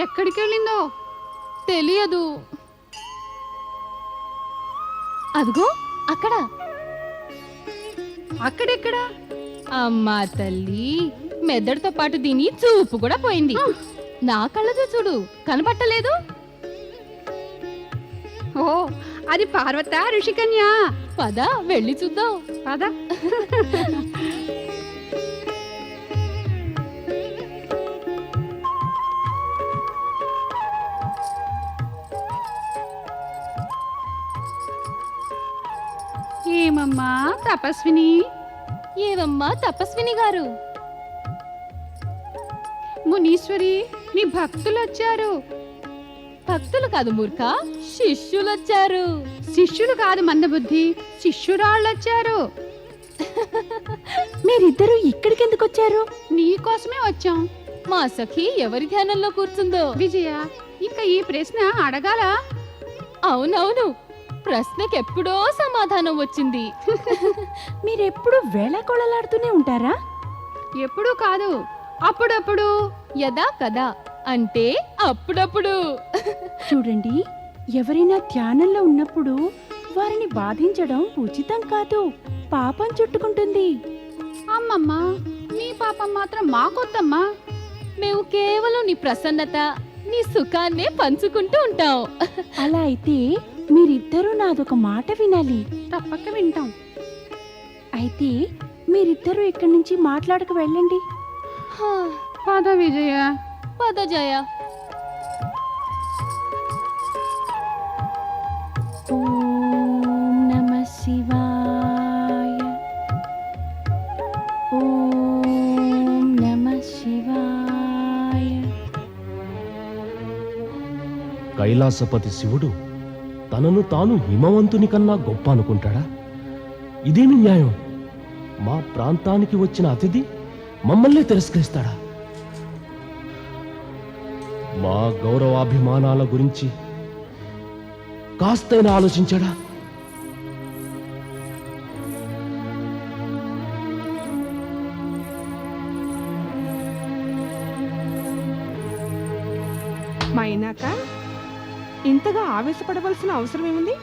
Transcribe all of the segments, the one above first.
ఎక్కడికి వెళ్ళిందో తెలియదు. అదిగో అక్కడ. అక్కడెక్కడ? అమ్మా తల్లి మెదడుతో పాటు దీని చూపు కూడా పోయింది. నా కళ్ళతో చూడు కనబట్టలేదు. ఓ అది పార్వత ఋషికన్య. పద వెళ్ళి చూద్దాం. పద. ఏమమ్మా తపస్విని? ఏవమ్మా తపస్విని గారు? మునీశ్వరి నీ భక్తులు వచ్చారు భక్తులు కాదు మూర్ఖ శిష్యులు వచ్చారు శిష్యులు కాదు మందబుద్ధి శిష్యురాళ్ళు వచ్చారు మీరిద్దరూ ఇక్కడికి ఎందుకు వచ్చారు నీ కోసమే వచ్చాం. మా సఖి ఎవరి ధ్యానంలో కూర్చుందో? విజయ ఇంకా ఈ ప్రశ్న అడగాల? అవునవును ప్రశ్నకెప్పుడో సమాధానం వచ్చింది. మీరెప్పుడు వేళాకోళలాడుతూనే ఉంటారా? ఎప్పుడూ కాదు. అప్పుడప్పుడు యదా కదా అంటే అప్పుడప్పుడు. చూడండి ఎవరైనా ధ్యానంలో ఉన్నప్పుడు వారిని బాధించడం ఉచితం కాదు పాపం చుట్టుకుంటుంది. అమ్మమ్మ నీ పాపం మాత్రం మాకొద్దమ్మా. మేము కేవలం నీ ప్రసన్నత నీ సుఖాన్నే పంచుకుంటూ ఉంటాం. అలా అయితే మీరిద్దరూ నాదొక మాట వినాలి. తప్పక వింటాం. అయితే మీరిద్దరూ ఇక్కడి నుంచి మాట్లాడక వెళ్ళండి. హా, పద విజయ. పద జయ. ఓం నమ శివాయ. ఓం నమ శివాయ. కైలాసపతి శివుడు తనను తాను హిమవంతుని కన్నా గొప్ప అనుకుంటాడా ఇదేమి న్యాయం? మా ప్రాంతానికి వచ్చిన అతిథి మమ్మల్ని తిరస్కరిస్తాడా? మా గౌరవాభిమానాల గురించి కాస్తైనా ఆలోచించాడా? ఇంతగా ఆవేశపడవలసిన అవసరం ఏముంది?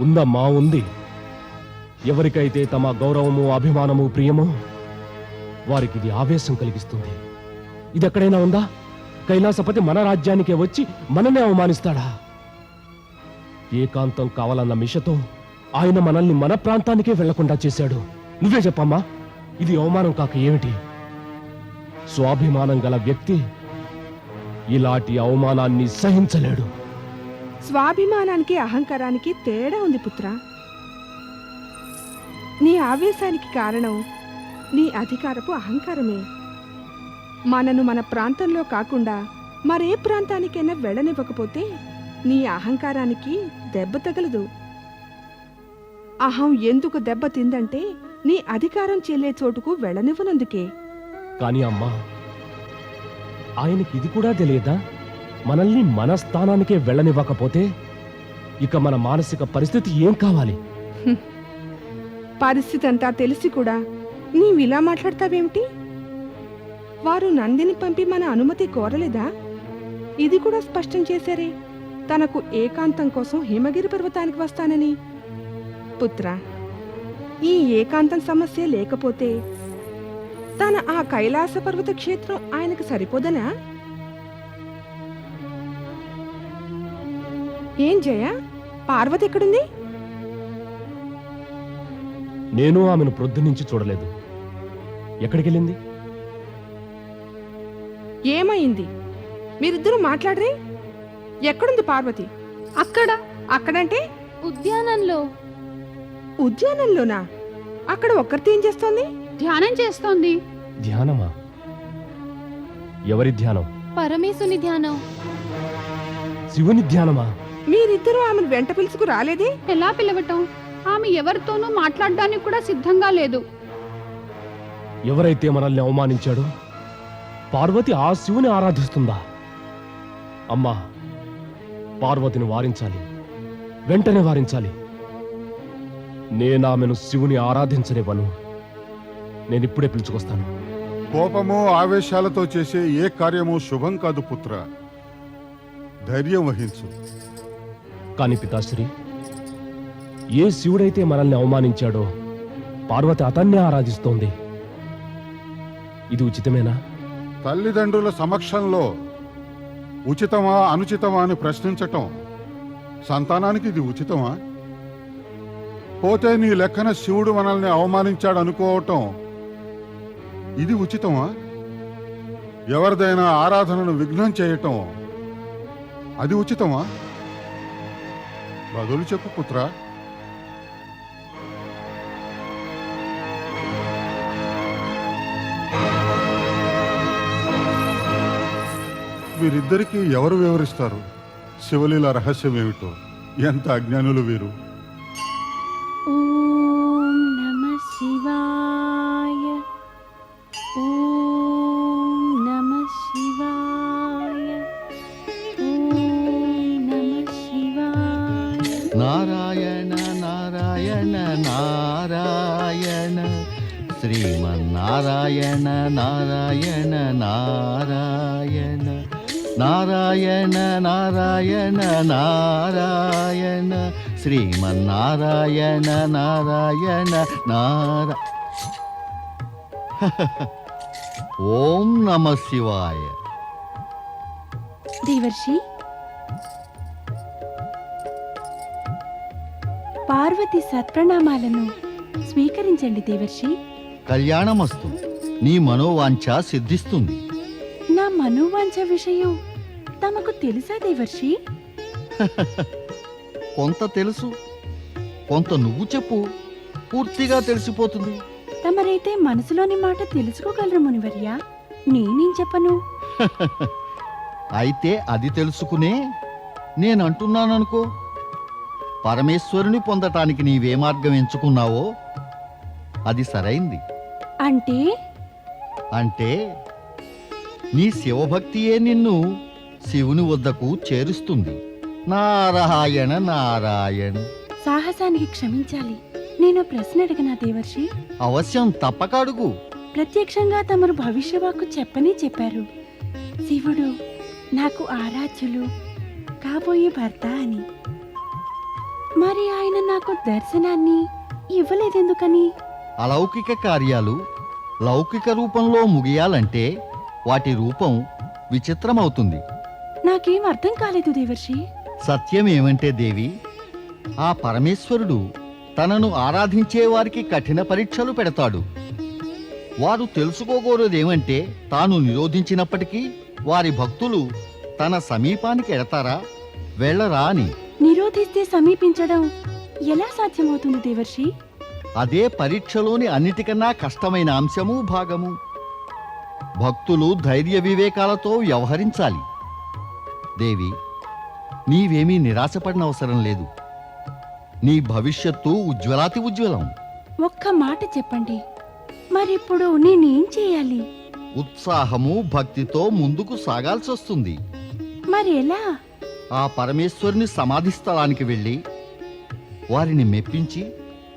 ఉందమ్మా ఉంది. ఎవరికైతే తమ గౌరవము అభిమానము ప్రియమో వారికి ఇది ఆవేశం కలిగిస్తుంది. ఇది ఎక్కడైనా ఉందా? కైలాసపతి మన రాజ్యానికే వచ్చి మననే అవమానిస్తాడా? ఏకాంతం కావాలన్న మిషతో ఆయన మనల్ని మన ప్రాంతానికే వెళ్ళకుండా చేశాడు. నువ్వే చెప్పమ్మా ఇది అవమానం కాక ఏమిటి? స్వాభిమానం గల వ్యక్తి ఇలాంటి అవమానాన్ని సహించలేడు. స్వాభిమానానికి అహంకారానికి తేడా ఉంది పుత్ర. నీ ఆవేశానికి కారణం నీ అధికారపు అహంకారమే. మనను మన ప్రాంతంలో కాకుండా మరే ప్రాంతానికైనా వెళ్ళనివ్వకపోతే నీ అహంకారానికి దెబ్బ తగలదు. అహం ఎందుకు దెబ్బ తిందంటే నీ అధికారం చెల్లే చోటుకు వెళ్ళనివ్వనందుకే. కానీ అమ్మా ఆయనకి ఇది కూడా తెలియదా? మనల్ని మన స్థానానికే వెళ్ళనివ్వకపోతే ఇక మన మానసిక పరిస్థితి ఏం కావాలి? పరిస్థితి అంతా తెలిసి కూడా నీవిలా మాట్లాడతావేమిటి? వారు నందిని పంపి మన అనుమతి కోరలేదా? ఇది కూడా స్పష్టం చేశారే. తనకు ఏకాంతం కోసం హిమగిరి పర్వతానికి వస్తానని. పుత్ర ఈ ఏకాంతం సమస్య లేకపోతే తన ఆ కైలాస పర్వత క్షేత్రం ఆయనకు సరిపోదనా? ఏం జయ? పార్వతి ఎక్కడుంది? నేను ఆమెను ప్రొద్దునుంచి చూడలేదు. ఎక్కడికెళ్ళింది? ఏమైంది? మీరిద్దరూ మాట్లాడరే? ఎక్కడుంది పార్వతి? అక్కడ. అక్కడంటే? ఉద్యానంలో. ఉద్యానంలోనా? అక్కడ ఒక్కరితో ఏం చేస్తోంది? ధ్యానం చేస్తోంది. ధ్యానమా? ఎవరి ధ్యానం? పరమేశుని ధ్యానం. శివుని ధ్యానమా? మీరిద్దరూ ఆమెను వెంట పిలుచుకు రాలేదే? ఎలా పిలవటం? ఆమె ఎవరితోనూ మాట్లాడడానికి కూడా సిద్ధంగా లేదు. ఎవరైతే మనల్ని అవమానించాడో పార్వతి ఆ శివుని ఆరాధిస్తుందా? అమ్మా పార్వతిని వారించాలి. వెంటనే వారించాలి. నేనామెను శివుని ఆరాధించనివ్వను. నేనిప్పుడే పిలుచుకొస్తాను. కోపము ఆవేశాలతో చేసే ఏ కార్యము శుభం కాదు పుత్ర. ధైర్యం వహించు. కాని పితాశ్రీ ఏ శివుడైతే మనల్ని అవమానించాడో పార్వతి అతన్నే ఆరాధిస్తోంది. ఇది ఉచితమేనా? తల్లిదండ్రుల సమక్షంలో ఉచితమా అనుచితమా అని ప్రశ్నించటం సంతానానికి ఇది ఉచితమా? పోతే నీ లెక్కన శివుడు మనల్ని అవమానించాడు అనుకోవటం ఇది ఉచితమా? ఎవరిదైనా ఆరాధనను విఘ్నం చేయటం అది ఉచితమా? బదులు చెప్పు పుత్ర. వీరిద్దరికీ ఎవరు వివరిస్తారు? శివలీల రహస్యం ఏమిటో? ఎంత అజ్ఞానులు వీరు? శ్రీమన్నారాయణ నారాయణ నారా. ఓం నమ శివాయ. దేవర్షి పార్వతి సత్ప్రణామాలను స్వీకరించండి దేవర్షి. కళ్యాణమస్తు నీ మనోవాంఛ సిద్ధిస్తుంది. నా మనోవాంఛ విషయం తమకు తెలుసా దేవర్షి? కొంత తెలుసు కొంత నువ్వు చెప్పు. పూర్తిగా తెలిసిపోతుంది. తమరైతే మనసులోని మాట తెలుసుకోగలరు మునివర్య. నేనేం చెప్పను? అయితే అది తెలుసుకునే నేను అంటున్నాననుకో పరమేశ్వరుని పొందటానికి నీవే మార్గం ఎంచుకున్నావో? అది సరైంది. అంటే? అంటే నీ శివభక్తియే నిన్ను శివుని వద్దకు చేరుస్తుంది. నారాయణ నారాయణ. సాహసానికి క్షమించాలి. నేను ప్రశ్న అడిగినా దేవర్షి? అవశ్యం తప్పక అడుగు. ప్రత్యక్షంగా తమరు భవిష్యవాకు చెప్పనే చెప్పారు. శివుడు నాకు ఆరాధ్యులు కాబోయే భర్త అని. మరి ఆయన నాకు దర్శనాన్ని ఇవ్వలేదెందుకని? అలౌకిక కార్యాలు లౌకిక రూపంలో ముగియాలంటే వాటి రూపం విచిత్రమవుతుంది. నాకేం అర్థం కాలేదు దేవర్షి. సత్యం ఏమంటే దేవి ఆ పరమేశ్వరుడు తనను ఆరాధించే వారికి కఠిన పరీక్షలు పెడతాడు. వారు తెలుసుకోగోరేదేమంటే తాను నిరోధించినప్పటికీ వారి భక్తులు తన సమీపానికి ఎడతారా? వెళ్ళరా అని. నిరోధిస్తే సమీపించడం ఎలా సాధ్యమవుతుంది దేవర్షి? అదే పరీక్షలోని అన్నిటికన్నా కష్టమైన అంశము భాగము. భక్తులు ధైర్య వివేకాలతో వ్యవహరించాలి. దేవి నీవేమీ నిరాశపడిన అవసరం లేదు. నీ భవిష్యత్తు ఉజ్వలాతి ఉజ్వలం. ఒక్క మాట చెప్పండి. మరిప్పుడు నేనేం చేయాలి? ఉత్సాహము భక్తితో ముందుకు సాగాల్సి వస్తుంది మరి ఎలా? ఆ పరమేశ్వరుని సమాధి స్థలానికి వెళ్ళి వారిని మెప్పించి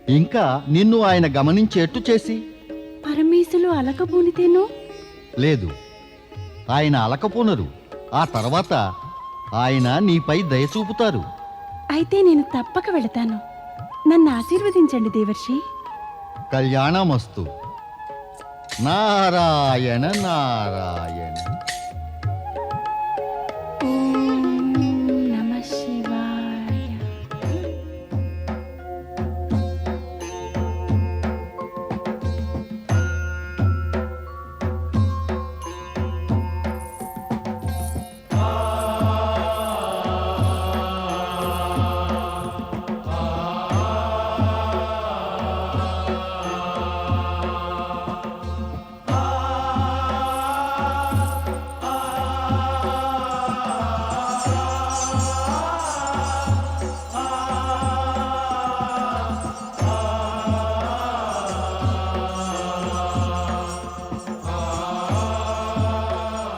ఇంకా నిన్ను ఆయన గమనించేట్టు చేసి. పరమేశులు అలకబూనితేను లేదు. ఆయన అలకపోనరు. ఆ తర్వాత ఆయన నీపై దయ చూపుతారు. అయితే నేను తప్పక వెళతాను. నన్ను ఆశీర్వదించండి దేవర్షి. కళ్యాణమస్తు. నారాయణ నారాయణ.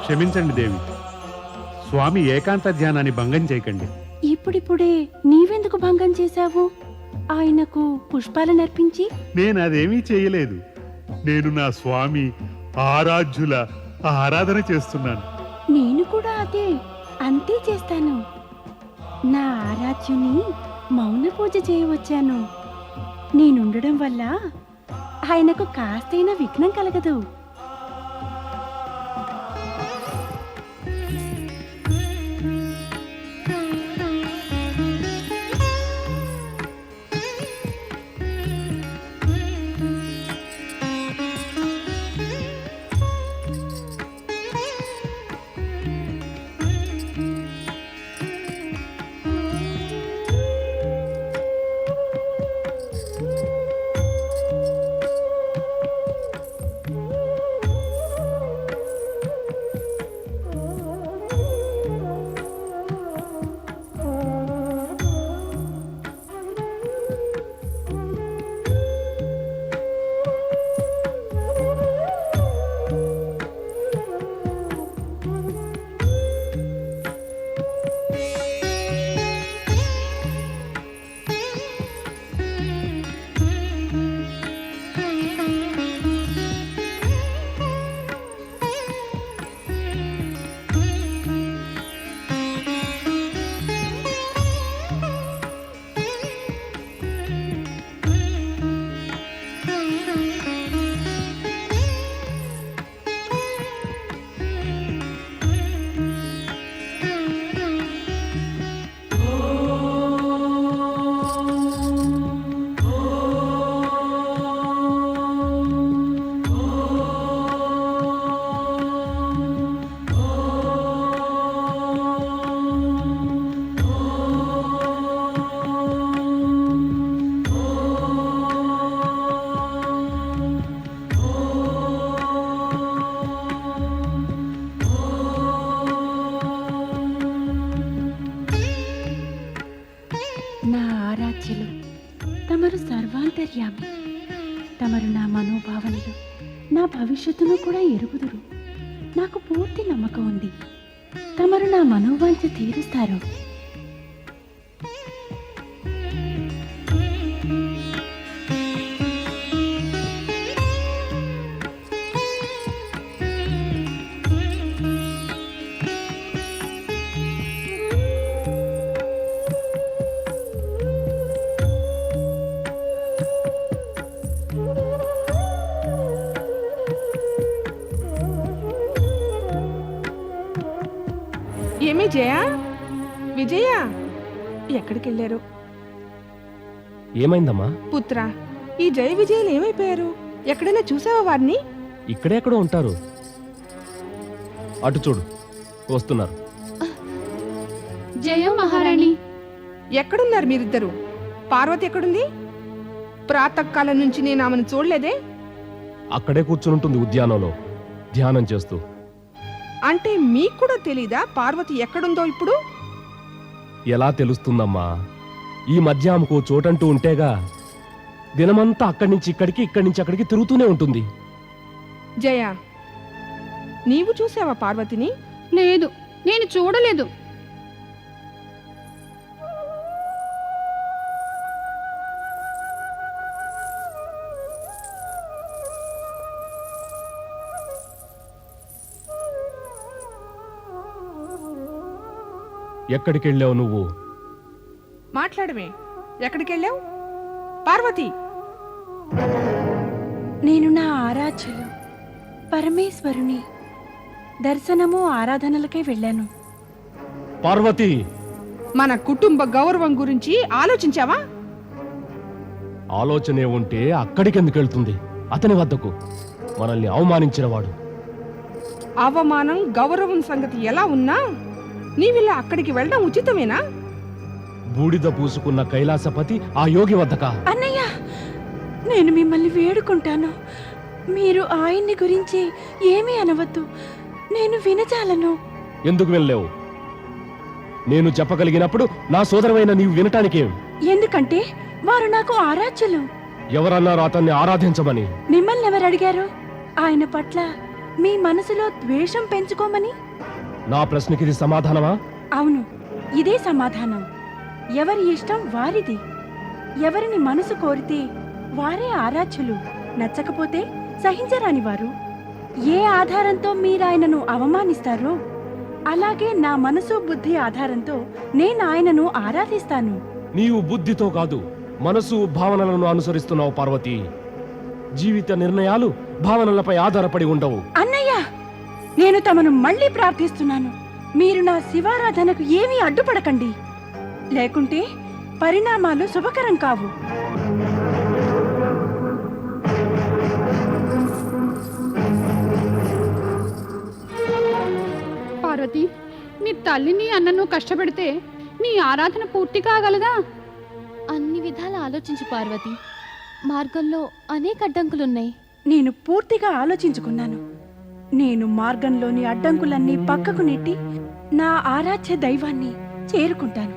క్షమించండి దేవి. స్వామి ఏకాంత ధ్యానాన్ని భంగం చేయకండి. ఇప్పుడిప్పుడే నీవెందుకు భంగం చేశావు? ఆయనకు పుష్పాలనర్పించి నేను అదేమీ చేయలేదు. నేను నా స్వామి ఆరాధ్యుల ఆరాధన చేస్తున్నాను. నేను కూడా అదే అంతే చేస్తాను. నా ఆరాధ్యుని మౌన పూజ చేయవచ్చాను. నేనుండడం వల్ల ఆయనకు కాస్తైనా విఘ్నం కలగదు. చేశారు నా భవిష్యత్తును కూడా ఎరుగుదురు. నాకు పూర్తి నమ్మకం ఉంది. తమరు నా మనోవాంఛ తీరుస్తారు. ఏమి జయ? విజయ ఎక్కడికి వెళ్ళారు ఏమైందమ్మా? పుత్ర ఈ జయ విజయలు ఏమైపోయారు? ఎక్కడైనా చూసావా వారిని? ఇక్కడెక్కడో ఉంటారు. అటు చూడు వస్తున్నారు. జయం మహారాణి. ఎక్కడున్నారు మీరిద్దరు? పార్వతి ఎక్కడుంది? ప్రాతకాలం నుంచి నేను ఆమెను చూడలేదే? అక్కడే కూర్చునుంటుంది ఉద్యానంలో ధ్యానం చేస్తూ. అంటే మీకు కూడా తెలీదా? పార్వతి ఎక్కడుందో ఇప్పుడు? ఎలా తెలుస్తుందమ్మా? ఈ మధ్య ఆమెకు చోటంటూ ఉంటేగా దినమంతా అక్కడి నుంచి ఇక్కడికి ఇక్కడి నుంచి అక్కడికి తిరుగుతూనే ఉంటుంది. జయ నీవు చూసావా పార్వతిని? లేదు నేను చూడలేదు. ఎక్కడికి వెళ్ళావు నువ్వు? మాట్లాడమే. ఎక్కడికి వెళ్ళావు పార్వతి! నేను నా ఆరాధ్యులు పరమేశ్వరుని దర్శనము ఆరాధనలకై వెళ్ళాను. పార్వతి! మన కుటుంబ గౌరవం గురించి ఆలోచించావా? ఆలోచనే ఉంటే అక్కడికి ఎందుకు వెళ్తుంది అతని వద్దకు. మనల్ని అవమానించినవాడు అవమానం గౌరవం సంగతి ఎలా ఉన్నా నీవిలా అక్కడికి వెళ్ళడం ఉచితమేనా? బూడిద పూసుకున్న కైలాసపతి ఆ యోగి వద్దకా. అన్నయ్య నేను మిమ్మల్ని వేడుకుంటాను. మీరు ఆయన్ని గురించి ఏమీ అనవద్దు. నేను వినచాలను ఎందుకు వెళ్ళలేవు నేను చెప్పగలిగినప్పుడు నా సోదరమైన నీవు వినటానికేం. ఎందుకంటే వారు నాకు ఆరాధ్యులు. ఎవరన్నారు అతన్ని ఆరాధించమని. మిమ్మల్ని ఎవరు అడిగారు? ఆయన పట్ల మీ మనసులో ద్వేషం పెంచుకోమని? నా ప్రశ్నకి ఇది సమాధానమా? అవును ఇదే సమాధానం. ఎవరి ఇష్టం వారిది. ఎవరిని మనసు కోరితే వారే ఆరాధ్యులు. నచ్చకపోతే సహించరాని వారు. ఏ ఆధారంతో మీరాయనను అవమానిస్తారో అలాగే నా మనసు బుద్ధి ఆధారంతో నేను ఆయనను ఆరాధిస్తాను. నీవు బుద్ధితో కాదు మనసు భావనలను అనుసరిస్తున్నావు పార్వతి. జీవిత నిర్ణయాలు భావనలపై ఆధారపడి ఉండవు. నేను తమను మళ్ళీ ప్రార్థిస్తున్నాను. మీరు నా శివారాధనకు ఏమీ అడ్డుపడకండి. లేకుంటే పరిణామాలు శుభకరం కావు. పార్వతి నీ తల్లిని అన్నను కష్టపెడితే నీ ఆరాధన పూర్తి కాగలదా? అన్ని విధాలు ఆలోచించు పార్వతి. మార్గంలో అనేక అడ్డంకులున్నాయి. నేను పూర్తిగా ఆలోచించుకున్నాను. నేను మార్గంలోని అడ్డంకులన్నీ పక్కకు నెట్టి నా ఆరాధ్య దైవాన్ని చేరుకుంటాను.